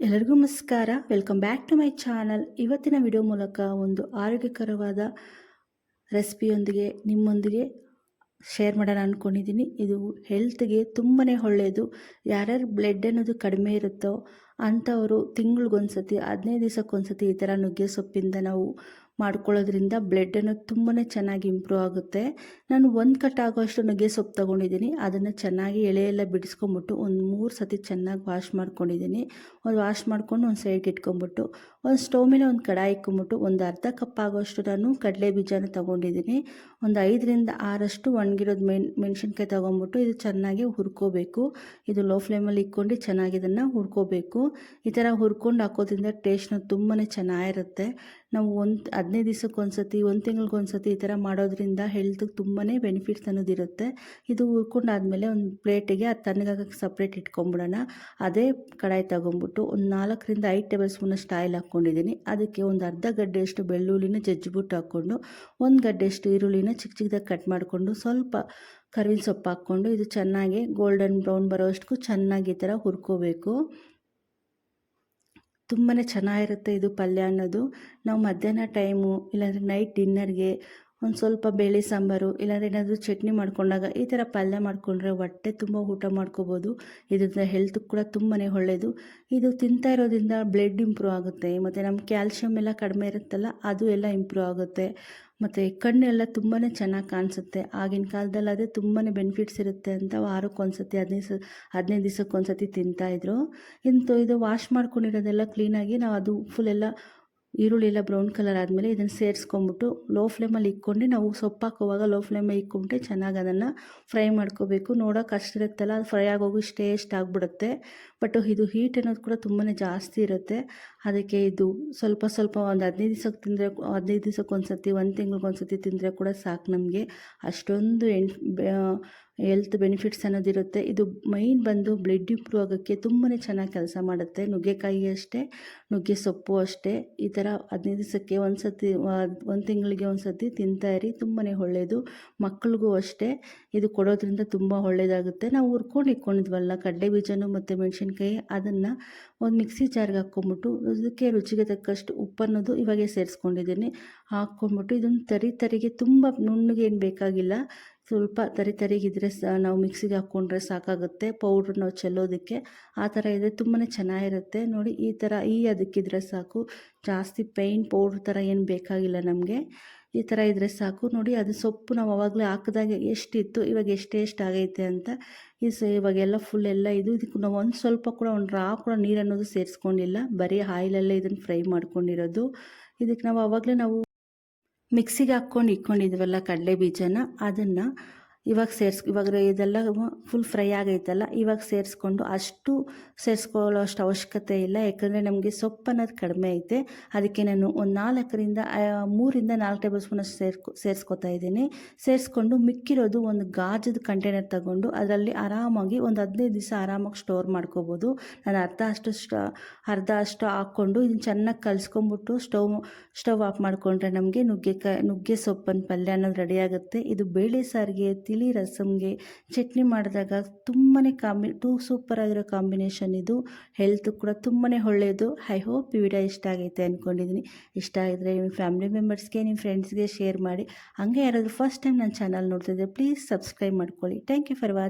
ಎಲ್ಲರಿಗೂ ನಮಸ್ಕಾರ. Welcome back to my channel ಇವತ್ತಿನ ವಿಡಿಯೋ ಮೂಲಕ ಒಂದು ಆರೋಗ್ಯಕರವಾದ ರೆಸಿಪಿಯೊಂದಿಗೆ ನಿಮ್ಮೊಂದಿಗೆ ಶೇರ್ ಮಾಡೋಣ ಅಂದ್ಕೊಂಡಿದ್ದೀನಿ ಇದು ಹೆಲ್ತ್ಗೆ ತುಂಬಾ ಒಳ್ಳೆಯದು ಯಾರ್ಯಾರು ಬ್ಲಡ್ ಅನ್ನೋದು ಕಡಿಮೆ ಇರುತ್ತೋ ಅಂಥವರು ತಿಂಗ್ಳಿಗೊಂದ್ಸತಿ, ಹದಿನೈದು ದಿವಸಕ್ಕೊಂದ್ಸತಿ ಈ ಥರ ನುಗ್ಗೆ ಸೊಪ್ಪಿಂದ ನಾವು ಮಾಡ್ಕೊಳ್ಳೋದ್ರಿಂದ ಬ್ಲಡ್ ಅನ್ನೋದು ತುಂಬಾ ಚೆನ್ನಾಗಿ ಇಂಪ್ರೂವ್ ಆಗುತ್ತೆ. ನಾನು ಒಂದು ಕಟ್ ಆಗೋಷ್ಟು ನುಗ್ಗೆ ಸೊಪ್ಪು ತೊಗೊಂಡಿದ್ದೀನಿ. ಅದನ್ನು ಚೆನ್ನಾಗಿ ಎಳೆಯೆಲ್ಲ ಬಿಡಿಸ್ಕೊಂಬಿಟ್ಟು ಒಂದು ಮೂರು ಸತಿ ಚೆನ್ನಾಗಿ ವಾಶ್ ಮಾಡ್ಕೊಂಡಿದ್ದೀನಿ. ಒಂದು ವಾಶ್ ಮಾಡ್ಕೊಂಡು ಒಂದು ಸೈಡ್ ಇಟ್ಕೊಂಬಿಟ್ಟು ಒಂದು ಸ್ಟವ್ ಮೇಲೆ ಒಂದು ಕಡಾಯಿ ಇಕ್ಕೊಂಬಿಟ್ಟು ಒಂದು ಅರ್ಧ ಕಪ್ ಆಗೋಷ್ಟು ನಾನು ಕಡಲೆ ಬೀಜನ ತೊಗೊಂಡಿದ್ದೀನಿ. ಒಂದು ಐದರಿಂದ ಆರಷ್ಟು ಒಣಗಿರೋದು ಮೆಣ್, ಮೆಣಸಿನ್ಕಾಯಿ ತೊಗೊಂಬಿಟ್ಟು ಇದು ಚೆನ್ನಾಗಿ ಹುರ್ಕೋಬೇಕು. ಇದು ಲೋ ಫ್ಲೇಮಲ್ಲಿ ಇಕ್ಕೊಂಡು ಚೆನ್ನಾಗಿ ಇದನ್ನು ಹುರ್ಕೋಬೇಕು. ಈ ಥರ ಹುರ್ಕೊಂಡು ಹಾಕೋದ್ರಿಂದ ಟೇಸ್ಟ್ನ ತುಂಬಾ ಚೆನ್ನಾಗಿರುತ್ತೆ. ನಾವು ಒಂದು ಹದಿನೈದು ದಿವ್ಸಕ್ಕೆ ಒಂದು ತಿಂಗ್ಳಿಗೆ ಸತಿ ಈ ಥರ ಮಾಡೋದ್ರಿಂದ ಹೆಲ್ತ್ಗೆ ತುಂಬಾ ಬೆನಿಫಿಟ್ಸ್ ಅನ್ನೋದಿರುತ್ತೆ. ಇದು ಹುರ್ಕೊಂಡಾದ್ಮೇಲೆ ಒಂದು ಪ್ಲೇಟಿಗೆ ಅದು ತಣ್ಣಗಾಗಕ್ಕೆ ಸಪ್ರೇಟ್ ಇಟ್ಕೊಂಬಿಡೋಣ. ಅದೇ ಕಡಾಯಿ ತಗೊಂಬಿಟ್ಟು ಒಂದು ನಾಲ್ಕರಿಂದ ಐದು ಟೇಬಲ್ ಸ್ಪೂನಷ್ಟು ಆಯಿಲ್ ಹಾಕ್ಕೊಂಡಿದ್ದೀನಿ. ಅದಕ್ಕೆ ಒಂದು ಅರ್ಧ ಗಡ್ಡೆಯಷ್ಟು ಬೆಳ್ಳುಳ್ಳಿನ ಜಜ್ಜಿಬಿಟ್ಟು ಹಾಕ್ಕೊಂಡು, ಒಂದು ಗಡ್ಡೆಯಷ್ಟು ಈರುಳ್ಳಿನ ಚಿಕ್ಕ ಚಿಕ್ಕದಾಗಿ ಕಟ್ ಮಾಡಿಕೊಂಡು, ಸ್ವಲ್ಪ ಕರಿವಿನ ಸೊಪ್ಪು ಹಾಕ್ಕೊಂಡು, ಇದು ಚೆನ್ನಾಗಿ ಗೋಲ್ಡನ್ ಬ್ರೌನ್ ಬರೋಷ್ಟಕ್ಕೂ ಚೆನ್ನಾಗಿ ಈ ಥರ ಹುರ್ಕೋಬೇಕು. ತುಂಬಾ ಚೆನ್ನಾಗಿರುತ್ತೆ ಇದು ಪಲ್ಯ ಅನ್ನೋದು. ನಾವು ಮಧ್ಯಾಹ್ನ ಟೈಮು ಇಲ್ಲಾಂದರೆ ನೈಟ್ ಡಿನ್ನರ್ಗೆ ಒಂದು ಸ್ವಲ್ಪ ಬೇಳೆ ಸಾಂಬಾರು, ಇಲ್ಲಾಂದರೆ ಏನಾದರೂ ಚಟ್ನಿ ಮಾಡ್ಕೊಂಡಾಗ ಈ ಥರ ಪಲ್ಯ ಮಾಡಿಕೊಂಡ್ರೆ ಹೊಟ್ಟೆ ತುಂಬ ಊಟ ಮಾಡ್ಕೋಬೋದು. ಇದರಿಂದ ಹೆಲ್ತ್ ಕೂಡ ತುಂಬಾ ಒಳ್ಳೆಯದು ಇದು ತಿಂತಾ ಇರೋದ್ರಿಂದ ಬ್ಲಡ್ ಇಂಪ್ರೂವ್ ಆಗುತ್ತೆ. ಮತ್ತು ನಮ್ಮ ಕ್ಯಾಲ್ಶಿಯಮ್ ಎಲ್ಲ ಕಡಿಮೆ ಇರುತ್ತಲ್ಲ, ಅದು ಎಲ್ಲ ಇಂಪ್ರೂವ್ ಆಗುತ್ತೆ. ಮತ್ತು ಕಣ್ಣೆಲ್ಲ ತುಂಬಾ ಚೆನ್ನಾಗಿ ಕಾಣಿಸುತ್ತೆ. ಆಗಿನ ಕಾಲದಲ್ಲಿ ಅದೇ ತುಂಬಾ ಬೆನಿಫಿಟ್ಸ್ ಇರುತ್ತೆ ಅಂತ ವಾರಕ್ಕೊಂದ್ಸತಿ ಹದಿನೈದು ಹದಿನೈದು ದಿವಸಕ್ಕೊಂದ್ಸತಿ ತಿಂತಾಯಿದ್ರು ಇಂತು ಇದು ವಾಶ್ ಮಾಡ್ಕೊಂಡಿರೋದೆಲ್ಲ ಕ್ಲೀನಾಗಿ ನಾವು ಅದು ಫುಲ್ ಎಲ್ಲ ಈರುಳ್ಳಿ ಎಲ್ಲ ಬ್ರೌನ್ ಕಲರ್ ಆದಮೇಲೆ ಇದನ್ನು ಸೇರಿಸ್ಕೊಂಬಿಟ್ಟು ಲೋ ಫ್ಲೇಮಲ್ಲಿ ಇಕ್ಕೊಂಡು, ನಾವು ಸೊಪ್ಪು ಹಾಕೋವಾಗ ಲೋ ಫ್ಲೇಮಲ್ಲಿ ಇಕ್ಕೊಂಡೆ ಚೆನ್ನಾಗಿ ಅದನ್ನು ಫ್ರೈ ಮಾಡ್ಕೋಬೇಕು. ನೋಡೋಕೆ ಅಷ್ಟಿರುತ್ತಲ್ಲ ಅದು ಫ್ರೈ ಆಗೋಗಿ ಟೇಸ್ಟ್ ಆಗಿಬಿಡುತ್ತೆ. ಬಟ್ ಇದು ಹೀಟ್ ಅನ್ನೋದು ಕೂಡ ತುಂಬಾ ಜಾಸ್ತಿ ಇರುತ್ತೆ. ಅದಕ್ಕೆ ಇದು ಸ್ವಲ್ಪ ಸ್ವಲ್ಪ ಒಂದು ಹದಿನೈದು ದಿವ್ಸಕ್ಕೆ ತಿಂದರೆ, ಹದಿನೈದು ದಿವಸಕ್ಕೆ ಒಂದು ಸರ್ತಿ ಒಂದು ತಿಂಗ್ಳಿಗೆ ಒಂದು ಸರ್ತಿ ತಿಂದರೆ ಕೂಡ ಸಾಕು ನಮಗೆ. ಅಷ್ಟೊಂದು ಎಂಟ್ ಹೆಲ್ತ್ ಬೆನಿಫಿಟ್ಸ್ ಅನ್ನೋದಿರುತ್ತೆ ಇದು ಮೈನ್ ಬಂದು ಬ್ಲಡ್ ಇಂಪ್ರೂವ್ ಆಗೋಕ್ಕೆ ತುಂಬಾ ಚೆನ್ನಾಗಿ ಕೆಲಸ ಮಾಡುತ್ತೆ. ನುಗ್ಗೆಕಾಯಿ ಅಷ್ಟೇ, ನುಗ್ಗೆ ಸೊಪ್ಪು ಅಷ್ಟೇ, ಈ ಥರ ಹದಿನೈದು ದಿವಸಕ್ಕೆ ಒಂದು ಸತಿ ಒಂದು ತಿಂಗಳಿಗೆ ಒಂದು ಸತಿ ತಿಂತಾಯಿರಿ ತುಂಬಾ ಒಳ್ಳೆಯದು ಮಕ್ಕಳಿಗೂ ಅಷ್ಟೇ. ಇದು ಕೊಡೋದ್ರಿಂದ ತುಂಬ ಒಳ್ಳೆಯದಾಗುತ್ತೆ ನಾವು ಹುರ್ಕೊಂಡು ಇಟ್ಕೊಂಡಿದ್ವಲ್ಲ ಕಡ್ಡೆ ಬೀಜನೂ ಮತ್ತು ಮೆಣಸಿನ್ಕಾಯಿ, ಅದನ್ನು ಒಂದು ಮಿಕ್ಸಿ ಜಾರ್ಗೆ ಹಾಕ್ಕೊಂಬಿಟ್ಟು, ಅದಕ್ಕೆ ರುಚಿಗೆ ತಕ್ಕಷ್ಟು ಉಪ್ಪನ್ನೋದು ಇವಾಗೆ ಸೇರಿಸ್ಕೊಂಡಿದ್ದೀನಿ. ಹಾಕ್ಕೊಂಬಿಟ್ಟು ಇದನ್ನು ತರಿ ತರಿಗೆ ತುಂಬ ನುಣ್ಣಗೇನು ಬೇಕಾಗಿಲ್ಲ. ಸ್ವಲ್ಪ ತರಿ ತರಿಗಿದ್ರೆ ಸ, ನಾವು ಮಿಕ್ಸಿಗೆ ಹಾಕ್ಕೊಂಡ್ರೆ ಸಾಕಾಗುತ್ತೆ. ಪೌಡ್ರ್ ನಾವು ಚೆಲ್ಲೋದಕ್ಕೆ ಆ ಥರ ಇದೆ ತುಂಬಾ ಚೆನ್ನಾಗಿರುತ್ತೆ. ನೋಡಿ, ಈ ಥರ ಈ ಅದಕ್ಕಿದ್ರೆ ಸಾಕು. ಜಾಸ್ತಿ ಪೈನ್ ಪೌಡ್ರ್ ಥರ ಏನು ಬೇಕಾಗಿಲ್ಲ ನಮಗೆ. ಈ ಥರ ಇದ್ದರೆ ಸಾಕು. ನೋಡಿ, ಅದು ಸೊಪ್ಪು ನಾವು ಅವಾಗಲೇ ಹಾಕಿದಾಗ ಎಷ್ಟಿತ್ತು, ಇವಾಗ ಎಷ್ಟೆಷ್ಟು ಆಗೈತೆ ಅಂತ. ಈ ಸ, ಇವಾಗೆಲ್ಲ ಫುಲ್ ಎಲ್ಲ ಇದು. ಇದಕ್ಕೆ ನಾವು ಒಂದು ಸ್ವಲ್ಪ ಕೂಡ, ಒಂದು ರಾ ಕೂಡ ನೀರು ಅನ್ನೋದು ಸೇರಿಸ್ಕೊಂಡಿಲ್ಲ. ಬರೀ ಆಯಿಲಲ್ಲೇ ಇದನ್ನು ಫ್ರೈ ಮಾಡ್ಕೊಂಡಿರೋದು. ಇದಕ್ಕೆ ನಾವು ಆವಾಗಲೇ ನಾವು ಮಿಕ್ಸಿಗೆ ಹಾಕ್ಕೊಂಡು ಇಟ್ಕೊಂಡಿದ್ವಲ್ಲ ಕಡಲೆ ಬೀಜನ ಅದನ್ನು ಇವಾಗ ಸೇರಿಸ್, ಇವಾಗ ಇದೆಲ್ಲ ಫುಲ್ ಫ್ರೈ ಆಗೈತಲ್ಲ, ಇವಾಗ ಸೇರಿಸ್ಕೊಂಡು ಅಷ್ಟು ಸೇರಿಸ್ಕೊಳ್ಳೋ ಅಷ್ಟು ಅವಶ್ಯಕತೆ ಇಲ್ಲ. ಯಾಕಂದರೆ ನಮಗೆ ಸೊಪ್ಪು ಅನ್ನೋದು ಕಡಿಮೆ ಐತೆ. ಅದಕ್ಕೆ ನಾನು ಒಂದು ನಾಲ್ಕರಿಂದ ಮೂರಿಂದ ನಾಲ್ಕು ಟೇಬಲ್ ಸ್ಪೂನ್ ಅಷ್ಟು ಸೇರ್ಕೊ, ಸೇರಿಸ್ಕೊತಾ ಇದ್ದೀನಿ. ಸೇರಿಸ್ಕೊಂಡು ಮಿಕ್ಕಿರೋದು ಒಂದು ಗಾಜದ ಕಂಟೈನರ್ ತಗೊಂಡು ಅದರಲ್ಲಿ ಆರಾಮಾಗಿ ಒಂದು ಹದಿನೈದು ದಿವಸ ಆರಾಮಾಗಿ ಸ್ಟೋರ್ ಮಾಡ್ಕೋಬೋದು. ನಾನು ಅರ್ಧ ಅಷ್ಟು ಅರ್ಧ ಅಷ್ಟು ಹಾಕ್ಕೊಂಡು ಇದನ್ನು ಚೆನ್ನಾಗಿ ಕಲಿಸ್ಕೊಂಬಿಟ್ಟು ಸ್ಟವ್ ಸ್ಟವ್ ಆಫ್ ಮಾಡಿಕೊಂಡ್ರೆ ನಮಗೆ ನುಗ್ಗೆಕಾಯಿ, ನುಗ್ಗೆ ಸೊಪ್ಪನ್ನು ಪಲ್ಯ ಅನ್ನೋದು ರೆಡಿಯಾಗುತ್ತೆ ಇದು ಬೇಳೆ ಸಾರಿಗೆ ರಸಮ್ಗೆ ಚಟ್ನಿ ಮಾಡಿದಾಗ ತುಂಬಾ ಕಾಂಬಿ, ಟೂ ಸೂಪರ್ ಆಗಿರೋ ಕಾಂಬಿನೇಷನ್ ಇದು. ಹೆಲ್ತ್ ಕೂಡ ತುಂಬಾ ಒಳ್ಳೆಯದು ಐ ಹೋಪ್ ಈ ವಿಡಿಯೋ ಇಷ್ಟ ಆಗೈತೆ ಅಂದ್ಕೊಂಡಿದ್ದೀನಿ ಇಷ್ಟ ಆಗಿದ್ರೆ ನಿಮ್ಮ ಫ್ಯಾಮಿಲಿ ಮೆಂಬರ್ಸ್ಗೆ, ನಿಮ್ಮ ಫ್ರೆಂಡ್ಸ್ಗೆ ಶೇರ್ ಮಾಡಿ. ಹಂಗೆ ಯಾರಾದರೂ ಫಸ್ಟ್ ಟೈಮ್ ನನ್ನ ಚಾನಲ್ ನೋಡ್ತಿದ್ದೆ ಪ್ಲೀಸ್ ಸಬ್ಸ್ಕ್ರೈಬ್ ಮಾಡ್ಕೊಳ್ಳಿ. Thank you for watch